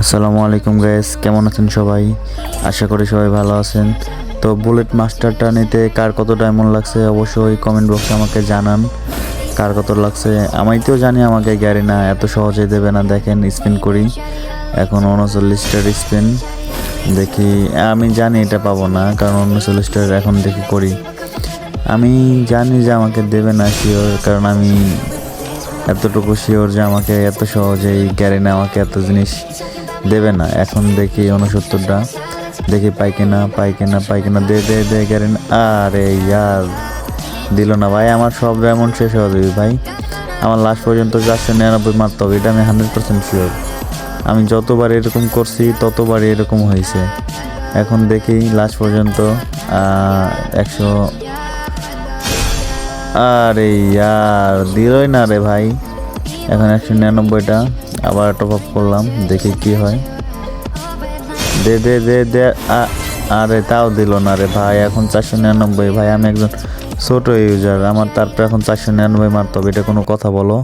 আসসালামু আলাইকুম গাইস কেমন আছেন সবাই? আশা করি সবাই ভালো আছেন। তো বুলেট মাস্টারটা নিতে কার কত ডায়মন্ড লাগছে অবশ্যই কমেন্ট বক্সে আমাকে জানান। কার কত লাগছে আমিতেও জানি আমাকে গ্যারি না, এত সহজে দেবে না, দেখেন স্পিন করি। এখন উনচল্লিশটার স্পিন দেখি, আমি জানি এটা পাবো না, কারণ উনচল্লিশটার এখন দেখি করি। আমি জানি যে আমাকে দেবে না শিওর কারণ আমি এতটুকু শিওর যে আমাকে এত সহজেই গ্যারেনা আমাকে এত জিনিস দেবে না। এখন দেখি উনসত্তরটা দেখি পাই কিনা পাই কিনা পাই কিনা। দে দে দে, গ্যারেন। আরে ইয়ার, দিল না ভাই। আমার সব ডায়মন্ড শেষ হয়ে যাবে ভাই। আমার লাস্ট পর্যন্ত চারশো নিরানব্বই মারতে হবে। এটা আমি হান্ড্রেড পার্সেন্ট শিওর আমি যতবার এরকম করছি, ততবারই এরকম হয়েছে। এখন দেখি লাস্ট পর্যন্ত একশো আরে ইয়ার, দিলই না রে ভাই। এখন একশো নিরানব্বইটা। আবার টপ আপ করলাম, দেখি কি হয়। দে দে দে দে আরে তাও দিল না রে ভাই, এখন চারশো নিরানব্বই। ভাই, আমি একজন ছোট ইউজার আমার তারপরে এখন চারশো নিরানব্বই মারতে হবে, এটা কোনো কথা বলো।